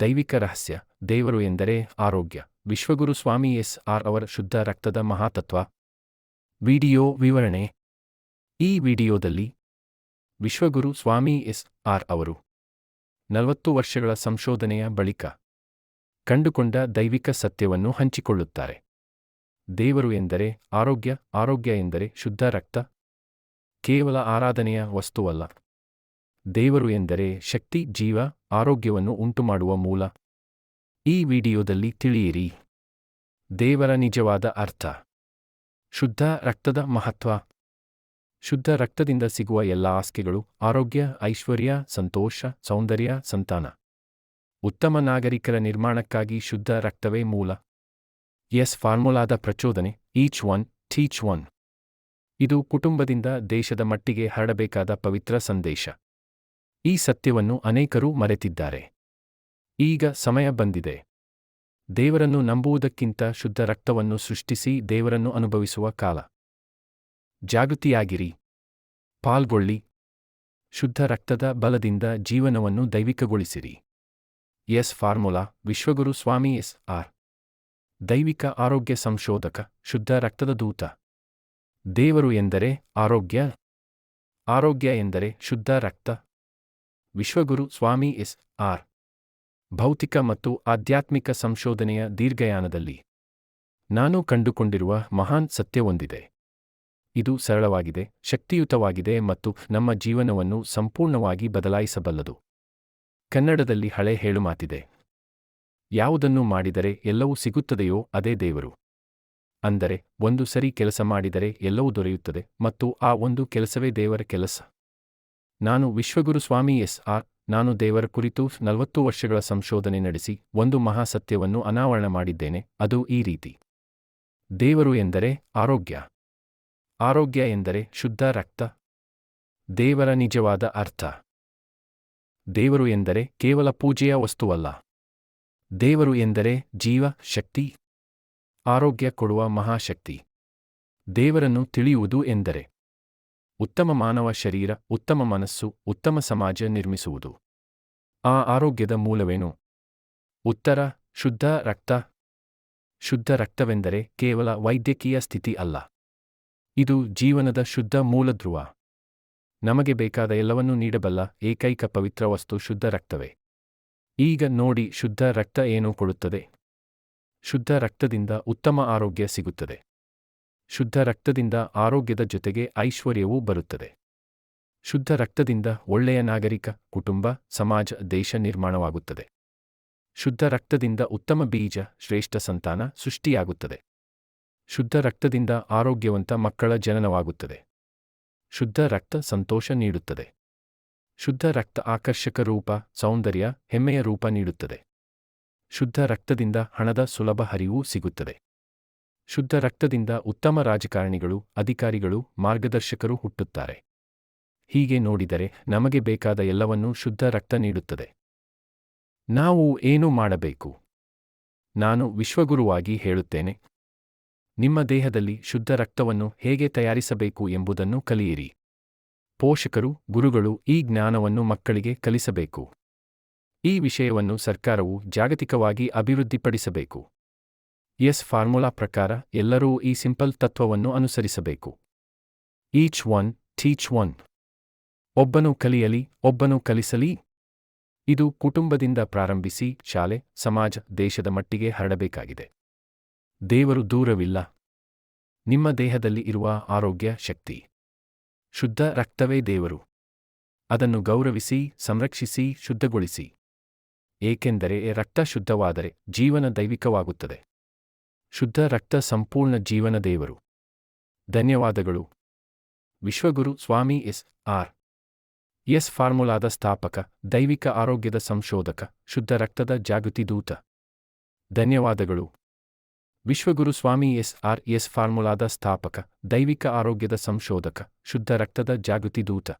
ದೈವಿಕ ರಹಸ್ಯ, ದೇವರು ಎಂದರೆ ಆರೋಗ್ಯ. ವಿಶ್ವಗುರು ಸ್ವಾಮಿ ಎಸ್. ಆರ್. ಅವರ ಶುದ್ಧ ರಕ್ತದ ಮಹಾತತ್ವ. ವಿಡಿಯೋ ವಿವರಣೆ. ಈ ವಿಡಿಯೋದಲ್ಲಿ ವಿಶ್ವಗುರು ಸ್ವಾಮಿ ಎಸ್. ಆರ್. ಅವರು ನಲವತ್ತು ವರ್ಷಗಳ ಸಂಶೋಧನೆಯ ಬಳಿಕ ಕಂಡುಕೊಂಡ ದೈವಿಕ ಸತ್ಯವನ್ನು ಹಂಚಿಕೊಳ್ಳುತ್ತಾರೆ. ದೇವರು ಎಂದರೆ ಆರೋಗ್ಯ ಆರೋಗ್ಯ ಎಂದರೆ ಶುದ್ಧ ರಕ್ತ. ಕೇವಲ ಆರಾಧನೆಯ ವಸ್ತುವಲ್ಲ. ದೇವರು ಎಂದರೆ ಶಕ್ತಿ, ಜೀವ, ಆರೋಗ್ಯವನ್ನು ಉಂಟುಮಾಡುವ ಮೂಲ. ಈ ವಿಡಿಯೋದಲ್ಲಿ ತಿಳಿಯಿರಿ. ದೇವರ ನಿಜವಾದ ಅರ್ಥ. ಶುದ್ಧ ರಕ್ತದ ಮಹತ್ವ. ಶುದ್ಧ ರಕ್ತದಿಂದ ಸಿಗುವ ಎಲ್ಲ ಆಸ್ಕೆಗಳು ಆರೋಗ್ಯ, ಐಶ್ವರ್ಯ, ಸಂತೋಷ, ಸೌಂದರ್ಯ, ಸಂತಾನ. ಉತ್ತಮ ನಾಗರಿಕರ ನಿರ್ಮಾಣಕ್ಕಾಗಿ ಶುದ್ಧ ರಕ್ತವೇ ಮೂಲ. ಎಸ್ ಫಾರ್ಮುಲಾದ ಪ್ರಚೋದನೆ, ಈಚ್ ಒನ್, ಟೀಚ್ ಒನ್. ಇದು ಕುಟುಂಬದಿಂದ ದೇಶದ ಮಟ್ಟಿಗೆ ಹರಡಬೇಕಾದ ಪವಿತ್ರ ಸಂದೇಶ. ಈ ಸತ್ಯವನ್ನು ಅನೇಕರು ಮರೆತಿದ್ದಾರೆ. ಈಗ ಸಮಯ ಬಂದಿದೆ. ದೇವರನ್ನು ನಂಬುವುದಕ್ಕಿಂತ ಶುದ್ಧ ರಕ್ತವನ್ನು ಸೃಷ್ಟಿಸಿ ದೇವರನ್ನು ಅನುಭವಿಸುವ ಕಾಲ. ಜಾಗೃತಿಯಾಗಿರಿ. ಪಾಲ್ಗೊಳ್ಳಿ. ಶುದ್ಧ ರಕ್ತದ ಬಲದಿಂದ ಜೀವನವನ್ನು ದೈವಿಕಗೊಳಿಸಿರಿ. ಎಸ್ ಫಾರ್ಮುಲಾ, ವಿಶ್ವಗುರು ಸ್ವಾಮಿ ಎಸ್ ಆರ್. ದೈವಿಕ ಆರೋಗ್ಯ ಸಂಶೋಧಕ, ಶುದ್ಧ ರಕ್ತದ ದೂತ. ದೇವರು ಎಂದರೆ ಆರೋಗ್ಯ. ಆರೋಗ್ಯ ಎಂದರೆ ಶುದ್ಧ ರಕ್ತ. ವಿಶ್ವಗುರು ಸ್ವಾಮಿ ಎಸ್ ಆರ್. ಭೌತಿಕ ಮತ್ತು ಆಧ್ಯಾತ್ಮಿಕ ಸಂಶೋಧನೆಯ ದೀರ್ಘಯಾನದಲ್ಲಿ ನಾನು ಕಂಡುಕೊಂಡಿರುವ ಮಹಾನ್ ಸತ್ಯವೊಂದಿದೆ. ಇದು ಸರಳವಾಗಿದೆ, ಶಕ್ತಿಯುತವಾಗಿದೆ ಮತ್ತು ನಮ್ಮ ಜೀವನವನ್ನು ಸಂಪೂರ್ಣವಾಗಿ ಬದಲಾಯಿಸಬಲ್ಲದು. ಕನ್ನಡದಲ್ಲಿ ಹಳೆ ಹೇಳುಮಾತಿದೆ, ಯಾವುದನ್ನು ಮಾಡಿದರೆ ಎಲ್ಲವೂ ಸಿಗುತ್ತದೆಯೋ ಅದೇ ದೇವರು. ಅಂದರೆ, ಒಂದು ಸರಿ ಕೆಲಸ ಮಾಡಿದರೆ ಎಲ್ಲವೂ ದೊರೆಯುತ್ತದೆ ಮತ್ತು ಆ ಒಂದು ಕೆಲಸವೇ ದೇವರ ಕೆಲಸ. ನಾನು ವಿಶ್ವಗುರು ಸ್ವಾಮಿ ಎಸ್ ಆರ್, ನಾನು ದೇವರ ಕುರಿತು ನಲವತ್ತು ವರ್ಷಗಳ ಸಂಶೋಧನೆ ನಡೆಸಿ ಒಂದು ಮಹಾಸತ್ಯವನ್ನು ಅನಾವರಣ ಮಾಡಿದ್ದೇನೆ, ಅದು ಈ ರೀತಿ. ದೇವರು ಎಂದರೆ ಆರೋಗ್ಯ. ಆರೋಗ್ಯ ಎಂದರೆ ಶುದ್ಧ ರಕ್ತ. ದೇವರ ನಿಜವಾದ ಅರ್ಥ. ದೇವರು ಎಂದರೆ ಕೇವಲ ಪೂಜೆಯ ವಸ್ತುವಲ್ಲ. ದೇವರು ಎಂದರೆ ಜೀವ ಶಕ್ತಿ. ಆರೋಗ್ಯ ಕೊಡುವ ಮಹಾಶಕ್ತಿ. ದೇವರನ್ನು ತಿಳಿಯುವುದು ಎಂದರೆ ಉತ್ತಮ ಮಾನವ ಶರೀರ, ಉತ್ತಮ ಮನಸ್ಸು, ಉತ್ತಮ ಸಮಾಜ ನಿರ್ಮಿಸುವುದು. ಆ ಆರೋಗ್ಯದ ಮೂಲವೇನು? ಉತ್ತರ, ಶುದ್ಧ ರಕ್ತ. ಶುದ್ಧ ರಕ್ತವೆಂದರೆ ಕೇವಲ ವೈದ್ಯಕೀಯ ಸ್ಥಿತಿ ಅಲ್ಲ. ಇದು ಜೀವನದ ಶುದ್ಧ ಮೂಲಧ್ರುವ. ನಮಗೆ ಬೇಕಾದ ಎಲ್ಲವನ್ನೂ ನೀಡಬಲ್ಲ ಏಕೈಕ ಪವಿತ್ರ ವಸ್ತು ಶುದ್ಧ ರಕ್ತವೇ. ಈಗ ನೋಡಿ ಶುದ್ಧ ರಕ್ತ ಏನು ಕೊಡುತ್ತದೆ? ಶುದ್ಧ ರಕ್ತದಿಂದ ಉತ್ತಮ ಆರೋಗ್ಯ ಸಿಗುತ್ತದೆ. ಶುದ್ಧ ರಕ್ತದಿಂದ ಆರೋಗ್ಯದ ಜೊತೆಗೆ ಐಶ್ವರ್ಯವೂ ಬರುತ್ತದೆ. ಶುದ್ಧ ರಕ್ತದಿಂದ ಒಳ್ಳೆಯ ನಾಗರಿಕ ಕುಟುಂಬ, ಸಮಾಜ, ದೇಶ ನಿರ್ಮಾಣವಾಗುತ್ತದೆ. ಶುದ್ಧ ರಕ್ತದಿಂದ ಉತ್ತಮ ಬೀಜ, ಶ್ರೇಷ್ಠ ಸಂತಾನ ಸೃಷ್ಟಿಯಾಗುತ್ತದೆ. ಶುದ್ಧ ರಕ್ತದಿಂದ ಆರೋಗ್ಯವಂತ ಮಕ್ಕಳ ಜನನವಾಗುತ್ತದೆ. ಶುದ್ಧ ರಕ್ತ ಸಂತೋಷ ನೀಡುತ್ತದೆ. ಶುದ್ಧ ರಕ್ತ ಆಕರ್ಷಕ ರೂಪ, ಸೌಂದರ್ಯ, ಹೆಮ್ಮೆಯ ರೂಪ ನೀಡುತ್ತದೆ. ಶುದ್ಧ ರಕ್ತದಿಂದ ಹಣದ ಸುಲಭ ಹರಿವು ಸಿಗುತ್ತದೆ. ಶುದ್ಧ ರಕ್ತದಿಂದ ಉತ್ತಮ ರಾಜಕಾರಣಿಗಳು, ಅಧಿಕಾರಿಗಳು, ಮಾರ್ಗದರ್ಶಕರು ಹುಟ್ಟುತ್ತಾರೆ. ಹೀಗೆ ನೋಡಿದರೆ ನಮಗೆ ಬೇಕಾದ ಎಲ್ಲವನ್ನೂ ಶುದ್ಧ ರಕ್ತ ನೀಡುತ್ತದೆ. ನಾವು ಏನು ಮಾಡಬೇಕು? ನಾನು ವಿಶ್ವಗುರುವಾಗಿ ಹೇಳುತ್ತೇನೆ. ನಿಮ್ಮ ದೇಹದಲ್ಲಿ ಶುದ್ಧ ರಕ್ತವನ್ನು ಹೇಗೆ ತಯಾರಿಸಬೇಕು ಎಂಬುದನ್ನು ಕಲಿಯಿರಿ. ಪೋಷಕರು, ಗುರುಗಳು ಈ ಜ್ಞಾನವನ್ನು ಮಕ್ಕಳಿಗೆ ಕಲಿಸಬೇಕು. ಈ ವಿಷಯವನ್ನು ಸರ್ಕಾರವು ಜಾಗತಿಕವಾಗಿ ಅಭಿವೃದ್ಧಿಪಡಿಸಬೇಕು. ಎಸ್ ಫಾರ್ಮುಲಾ ಪ್ರಕಾರ ಎಲ್ಲರೂ ಈ ಸಿಂಪಲ್ ತತ್ವವನ್ನು ಅನುಸರಿಸಬೇಕು. Each one, teach one. ಒಬ್ಬನು ಕಲಿಯಲಿ, ಒಬ್ಬನು ಕಲಿಸಲಿ. ಇದು ಕುಟುಂಬದಿಂದ ಪ್ರಾರಂಭಿಸಿ ಶಾಲೆ, ಸಮಾಜ, ದೇಶದ ಮಟ್ಟಿಗೆ ಹರಡಬೇಕಾಗಿದೆ. ದೇವರು ದೂರವಿಲ್ಲ. ನಿಮ್ಮ ದೇಹದಲ್ಲಿ ಇರುವ ಆರೋಗ್ಯ, ಶಕ್ತಿ. ಶುದ್ಧ ರಕ್ತವೇ ದೇವರು. ಅದನ್ನು ಗೌರವಿಸಿ, ಸಂರಕ್ಷಿಸಿ, ಶುದ್ಧಗೊಳಿಸಿ. ಏಕೆಂದರೆ ರಕ್ತ ಶುದ್ಧವಾದರೆ ಜೀವನ ದೈವಿಕವಾಗುತ್ತದೆ. ಶುದ್ಧ ರಕ್ತ ಸಂಪೂರ್ಣ ಜೀವನ ದೇವರು. ಧನ್ಯವಾದಗಳು. Vishwaguru Swami S. R. S. ಫಾರ್ಮುಲಾದ ಸ್ಥಾಪಕ, ದೈವಿಕ ಆರೋಗ್ಯದ ಸಂಶೋಧಕ, ಶುದ್ಧ ರಕ್ತದ ಜಾಗೃತಿ ದೂತ. ಧನ್ಯವಾದಗಳು. Vishwaguru Swami S. R. S. ಫಾರ್ಮುಲಾದ ಸ್ಥಾಪಕ, ದೈವಿಕ ಆರೋಗ್ಯದ ಸಂಶೋಧಕ, ಶುದ್ಧ ರಕ್ತದ ಜಾಗೃತಿ ದೂತ.